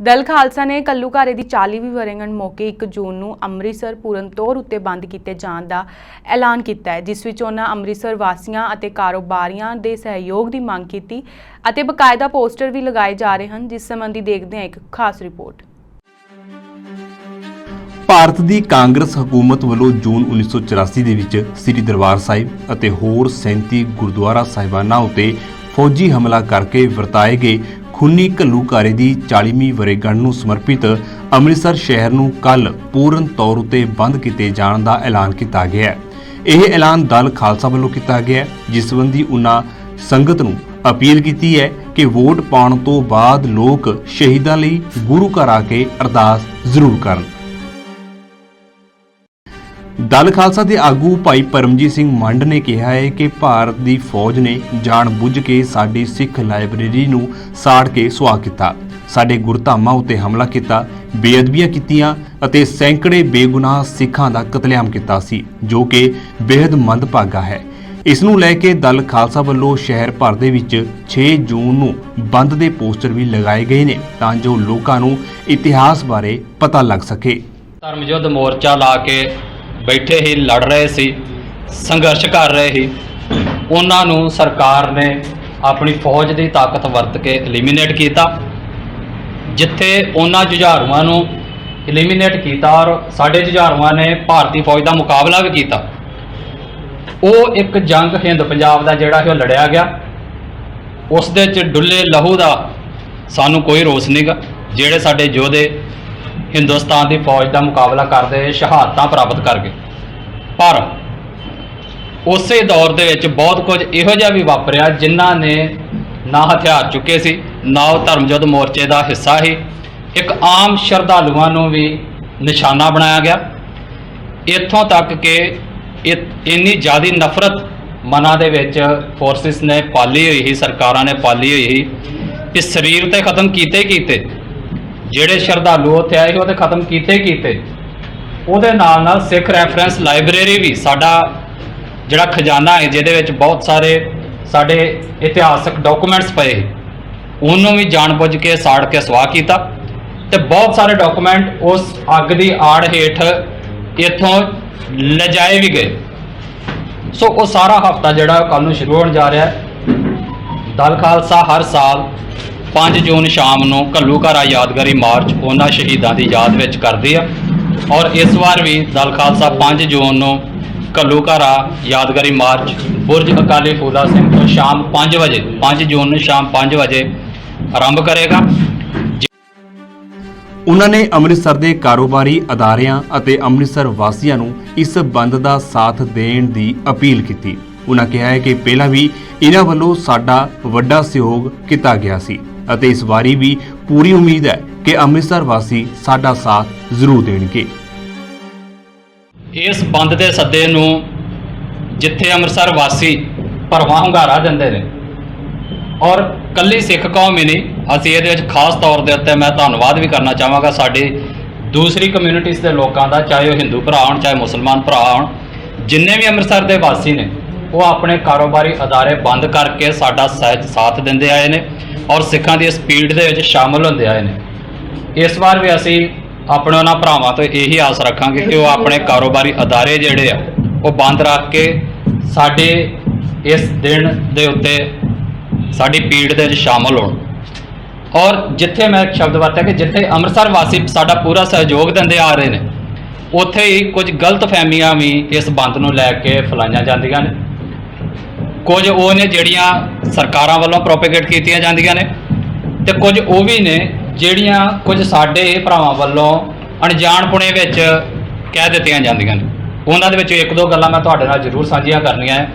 ਦਲ ਖਾਲਸਾ ਨੇ ਕੱਲੂਘਾਰੇ ਦੀ 40ਵੀਂ ਵਰ੍ਹੇਗੰਢ ਮੌਕੇ 1 ਜੂਨ ਨੂੰ ਅੰਮ੍ਰਿਤਸਰ ਪੂਰਨ ਤੌਰ ਉੱਤੇ ਬੰਦ ਕੀਤੇ ਜਾਣ ਦਾ ਐਲਾਨ ਕੀਤਾ ਹੈ, ਜਿਸ ਵਿੱਚ ਉਹਨਾਂ ਅੰਮ੍ਰਿਤਸਰ ਵਾਸੀਆਂ ਅਤੇ ਕਾਰੋਬਾਰੀਆਂ ਦੇ ਸਹਿਯੋਗ ਦੀ ਮੰਗ ਕੀਤੀ ਅਤੇ ਬਕਾਇਦਾ ਪੋਸਟਰ ਵੀ ਲਗਾਏ ਜਾ ਰਹੇ ਹਨ, ਜਿਸ ਸੰਬੰਧੀ ਦੇਖਦੇ ਹਾਂ ਇੱਕ ਖਾਸ ਰਿਪੋਰਟ। ਭਾਰਤ ਦੀ ਕਾਂਗਰਸ ਹਕੂਮਤ ਵੱਲੋਂ ਜੂਨ 1984 ਦੇ ਵਿੱਚ ਸ੍ਰੀ ਦਰਬਾਰ ਸਾਹਿਬ ਅਤੇ ਹੋਰ 37 ਗੁਰਦੁਆਰਾ ਸਾਹਿਬਾਨਾਂ ਉਤੇ ਫੌਜੀ ਹਮਲਾ ਕਰਕੇ ਵਰਤਾਏ ਗਏ ਖੂਨੀ ਘੱਲੂਕਾਰੇ ਦੀ 40ਵੀਂ ਵਰੇਗੰਢ ਨੂੰ ਸਮਰਪਿਤ ਅੰਮ੍ਰਿਤਸਰ ਸ਼ਹਿਰ ਨੂੰ ਕੱਲ ਪੂਰਨ ਤੌਰ ਉਤੇ ਬੰਦ ਕੀਤੇ ਜਾਣ ਦਾ ਐਲਾਨ ਕੀਤਾ ਗਿਆ ਹੈ। ਇਹ ਐਲਾਨ ਦਲ ਖਾਲਸਾ ਵੱਲੋਂ ਕੀਤਾ ਗਿਆ ਹੈ, ਜਿਸ ਸੰਬੰਧੀ ਉਹਨਾਂ ਸੰਗਤ ਨੂੰ ਅਪੀਲ ਕੀਤੀ ਹੈ ਕਿ ਵੋਟ ਪਾਉਣ ਤੋਂ ਬਾਅਦ ਲੋਕ ਸ਼ਹੀਦਾਂ ਲਈ ਗੁਰੂ ਘਰ ਆ ਕੇ ਅਰਦਾਸ ਜ਼ਰੂਰ ਕਰਨ। ਦਲ ਖਾਲਸਾ ਦੇ ਆਗੂ ਭਾਈ ਪਰਮਜੀਤ ਸਿੰਘ ਮੰਡ ਨੇ ਕਿਹਾ ਹੈ ਕਿ ਭਾਰਤ ਦੀ ਫੌਜ ਨੇ ਜਾਣਬੁੱਝ ਕੇ ਸਾਡੀ ਸਿੱਖ ਲਾਇਬ੍ਰੇਰੀ ਨੂੰ ਸਾੜ ਕੇ ਸੁਆਹ ਕੀਤਾ। ਸਾਡੇ ਗੁਰਧਾਮਾਂ ਉੱਤੇ ਹਮਲਾ ਕੀਤਾ, ਬੇਅਦਬੀਆਂ ਕੀਤੀਆਂ ਅਤੇ ਸੈਂਕੜੇ ਬੇਗੁਨਾਹ ਸਿੱਖਾਂ ਦਾ ਕਤਲੇਆਮ ਕੀਤਾ ਸੀ, ਜੋ ਕਿ ਬੇहद ਮੰਦਭਾਗਾ ਹੈ। ਇਸ ਨੂੰ ਲੈ ਕੇ ਦਲ ਖਾਲਸਾ ਵੱਲੋਂ ਸ਼ਹਿਰ ਭਰ ਦੇ ਵਿੱਚ 6 ਜੂਨ ਨੂੰ ਬੰਦ ਦੇ ਪੋਸਟਰ ਵੀ ਲਗਾਏ ਗਏ ਨੇ, ਤਾਂ ਜੋ ਲੋਕਾਂ ਨੂੰ ਇਤਿਹਾਸ ਬਾਰੇ ਪਤਾ ਲੱਗ ਸਕੇ। ਧਰਮ ਯੁੱਧ ਮੋਰਚਾ ਲਾ ਕੇ ਬੈਠੇ ਹੀ ਲੜ ਰਹੇ ਸੀ, ਸੰਘਰਸ਼ ਕਰ ਰਹੇ ਸੀ। ਉਹਨਾਂ ਨੂੰ ਸਰਕਾਰ ਨੇ ਆਪਣੀ ਫੌਜ ਦੀ ਤਾਕਤ ਵਰਤ ਕੇ ਐਲੀਮੀਨੇਟ ਕੀਤਾ, ਜਿੱਥੇ ਉਹਨਾਂ ਜੁਝਾਰੂਆਂ ਨੂੰ ਐਲੀਮੀਨੇਟ ਕੀਤਾ ਔਰ ਸਾਡੇ ਜੁਝਾਰੂਆਂ ਨੇ ਭਾਰਤੀ ਫੌਜ ਦਾ ਮੁਕਾਬਲਾ ਵੀ ਕੀਤਾ। ਉਹ ਇੱਕ ਜੰਗ ਹਿੰਦ ਪੰਜਾਬ ਦਾ ਜਿਹੜਾ ਸੀ ਉਹ ਲੜਿਆ ਗਿਆ। ਉਸ ਦੇ ਵਿੱਚ ਡੁੱਲੇ ਲਹੂ ਦਾ ਸਾਨੂੰ ਕੋਈ ਰੋਸ ਨਹੀਂਗਾ ਜਿਹੜੇ ਸਾਡੇ ਯੋਧੇ ਹਿੰਦੁਸਤਾਨ ਦੀ ਫੌਜ ਦਾ ਮੁਕਾਬਲਾ ਕਰਦੇ ਸ਼ਹਾਦਤਾਂ ਪ੍ਰਾਪਤ ਕਰ ਗਏ। ਪਰ ਉਸੇ ਦੌਰ ਦੇ ਵਿੱਚ ਬਹੁਤ ਕੁਝ ਇਹੋ ਜਿਹਾ ਵੀ ਵਾਪਰਿਆ ਜਿਨ੍ਹਾਂ ਨੇ ਨਾ ਹਥਿਆਰ ਚੁੱਕੇ ਸੀ, ਨਾ ਉਹ ਧਰਮ ਯੁੱਧ ਮੋਰਚੇ ਦਾ ਹਿੱਸਾ ਸੀ। ਇੱਕ ਆਮ ਸ਼ਰਧਾਲੂਆਂ ਨੂੰ ਵੀ ਨਿਸ਼ਾਨਾ ਬਣਾਇਆ ਗਿਆ। ਇੱਥੋਂ ਤੱਕ ਕਿ ਇੰਨੀ ਜ਼ਿਆਦੀ ਨਫ਼ਰਤ ਮਨਾਂ ਦੇ ਵਿੱਚ ਫੋਰਸਿਸ ਨੇ ਪਾਲੀ ਹੋਈ ਸੀ, ਸਰਕਾਰਾਂ ਨੇ ਪਾਲੀ ਹੋਈ ਸੀ। ਕਿ ਸਰੀਰ ਤੇ ਖਤਮ ਕੀਤੇ ਕੀਤੇ ਜਿਹੜੇ ਸ਼ਰਧਾਲੂ ਉੱਥੇ ਆਏ ਸੀ, ਉਹ ਖਤਮ ਕੀਤੇ ਕੀਤੇ। ਉਹਦੇ ਨਾਲ ਨਾਲ ਸਿੱਖ ਰੈਫਰੈਂਸ ਲਾਇਬ੍ਰੇਰੀ ਵੀ ਸਾਡਾ ਜਿਹੜਾ ਖਜ਼ਾਨਾ ਹੈ, ਜਿਹਦੇ ਵਿੱਚ ਬਹੁਤ ਸਾਰੇ ਸਾਡੇ ਇਤਿਹਾਸਕ ਡਾਕੂਮੈਂਟਸ ਪਏ ਉਹਨੂੰ ਵੀ ਜਾਣਬੁੱਝ ਕੇ, ਸਾੜ ਕੇ, ਸਵਾਹ ਕੀਤਾ। ਤੇ ਬਹੁਤ ਸਾਰੇ ਡਾਕੂਮੈਂਟ ਉਸ ਅੱਗ ਦੀ ਆੜ ਹੇਠ ਇੱਥੋਂ ਲਿਜਾਏ ਵੀ ਗਏ। ਸੋ ਉਹ ਸਾਰਾ ਹਫਤਾ ਜਿਹੜਾ ਕੱਲ ਨੂੰ ਸ਼ੁਰੂ ਹੋਣ ਜਾ ਰਿਹਾ ਹੈ। ਦਲ ਖਾਲਸਾ ਹਰ ਸਾਲ 5 ਜੂਨ ਸ਼ਾਮ ਨੂੰ ਘੱਲੂਘਾਰਾ ਯਾਦਗਾਰੀ ਮਾਰਚ ਉਹਨਾਂ ਸ਼ਹੀਦਾਂ ਦੀ ਯਾਦ ਵਿੱਚ ਕਰਦੀ ਆ। ਔਰ ਇਸ ਵਾਰ ਵੀ ਦਲ ਖਾਲਸਾ 5 ਜੂਨ ਨੂੰ ਘੱਲੂਘਾਰਾ ਯਾਦਗਾਰੀ ਮਾਰਚ ਬੁਰਜ ਅਕਾਲੀ ਫੂਲਾ ਸਿੰਘ ਤੋਂ ਸ਼ਾਮ 5 ਵਜੇ 5 ਜੂਨ ਨੂੰ ਸ਼ਾਮ 5 ਵਜੇ ਆਰੰਭ ਕਰੇਗਾ। ਉਹਨਾਂ ਨੇ ਅੰਮ੍ਰਿਤਸਰ ਦੇ ਕਾਰੋਬਾਰੀ ਅਦਾਰਿਆਂ ਅਤੇ ਅੰਮ੍ਰਿਤਸਰ ਵਾਸੀਆਂ ਨੂੰ ਇਸ ਬੰਦ ਦਾ ਸਾਥ ਦੇਣ ਦੀ ਅਪੀਲ ਕੀਤੀ। ਉਹਨਾਂ ਕਿਹਾ ਹੈ ਕਿ ਪਹਿਲਾਂ ਵੀ ਇਹਨਾਂ ਵੱਲੋਂ ਸਾਡਾ ਵੱਡਾ ਸਹਿਯੋਗ ਕੀਤਾ ਗਿਆ ਸੀ। ਅਤੇ ਇਸ ਵਾਰੀ ਵੀ ਪੂਰੀ ਉਮੀਦ ਹੈ ਕਿ ਅੰਮ੍ਰਿਤਸਰ ਵਾਸੀ ਸਾਡਾ ਸਾਥ ਜ਼ਰੂਰ ਦੇਣਗੇ। ਇਸ ਬੰਦ ਦੇ ਸੱਦੇ ਨੂੰ ਜਿੱਥੇ ਅੰਮ੍ਰਿਤਸਰ ਵਾਸੀ ਭਰਵਾਂ ਹੁੰਗਾਰਾ ਦਿੰਦੇ ਨੇ ਔਰ ਕੱਲੀ ਸਿੱਖ ਕੌਮ ਹੀ ਨਹੀਂ, ਅਸੀਂ ਇਹਦੇ ਵਿੱਚ ਖਾਸ ਤੌਰ ਦੇ ਉੱਤੇ ਮੈਂ ਧੰਨਵਾਦ ਵੀ ਕਰਨਾ ਚਾਹਾਂਗਾ ਸਾਡੀ ਦੂਸਰੀ ਕਮਿਊਨਿਟੀਜ਼ ਦੇ ਲੋਕਾਂ ਦਾ, ਚਾਹੇ ਉਹ ਹਿੰਦੂ ਭਰਾ ਹੋਣ, ਚਾਹੇ ਮੁਸਲਮਾਨ ਭਰਾ ਹੋਣ, ਜਿੰਨੇ ਵੀ ਅੰਮ੍ਰਿਤਸਰ ਦੇ ਵਾਸੀ ਨੇ, ਉਹ ਆਪਣੇ ਕਾਰੋਬਾਰੀ ਅਦਾਰੇ ਬੰਦ ਕਰਕੇ ਸਾਡਾ ਸਹਿਜ ਸਾਥ ਦਿੰਦੇ ਆਏ ਨੇ। ਔਰ ਸਿੱਖਾਂ ਦੀ ਸਪੀਡ ਦੇ ਵਿੱਚ ਸ਼ਾਮਲ ਹੁੰਦੇ ਆਏ ਨੇ। ਇਸ ਵਾਰ ਵੀ ਅਸੀਂ ਆਪਣੇ ਉਹਨਾਂ ਭਰਾਵਾਂ ਤੋਂ ਇਹੀ ਆਸ ਰੱਖਾਂਗੇ ਕਿ ਉਹ ਆਪਣੇ ਕਾਰੋਬਾਰੀ ਅਦਾਰੇ ਜਿਹੜੇ ਆ, ਉਹ ਬੰਦ ਰੱਖ ਕੇ ਸਾਡੇ ਇਸ ਦਿਨ ਦੇ ਉੱਤੇ ਸਾਡੀ ਪੀੜ ਦੇ ਵਿੱਚ ਸ਼ਾਮਲ ਹੋਣ। ਔਰ ਜਿੱਥੇ ਮੈਂ ਇੱਕ ਸ਼ਬਦ ਵਰਤਿਆ ਕਿ ਜਿੱਥੇ ਅੰਮ੍ਰਿਤਸਰ ਵਾਸੀ ਸਾਡਾ ਪੂਰਾ ਸਹਿਯੋਗ ਦਿੰਦੇ ਆ ਰਹੇ ਨੇ, ਉੱਥੇ ਹੀ ਕੁਝ ਗਲਤ ਫਹਿਮੀਆਂ ਵੀ ਇਸ ਬੰਦ ਨੂੰ ਲੈ ਕੇ ਫੈਲਾਈਆਂ ਜਾਂਦੀਆਂ ਨੇ। ਕੁਝ ਉਹ ਨੇ ਜਿਹੜੀਆਂ ਸਰਕਾਰਾਂ ਵੱਲੋਂ ਪ੍ਰੋਪੇਗੇਟ ਕੀਤੀਆਂ ਜਾਂਦੀਆਂ ਨੇ ਤੇ ਕੁਝ ਉਹ ਵੀ ਨੇ ਜਿਹੜੀਆਂ ਕੁਝ ਸਾਡੇ ਭਰਾਵਾਂ ਵੱਲੋਂ ਅਣਜਾਣਪੁਣੇ ਵਿੱਚ ਕਹਿ ਦਿੱਤੀਆਂ ਜਾਂਦੀਆਂ ਨੇ। ਉਹਨਾਂ ਦੇ ਵਿੱਚੋਂ ਇੱਕ ਦੋ ਗੱਲਾਂ ਮੈਂ ਤੁਹਾਡੇ ਨਾਲ ਜ਼ਰੂਰ ਸਾਂਝੀਆਂ ਕਰਨੀਆਂ ਹੈ।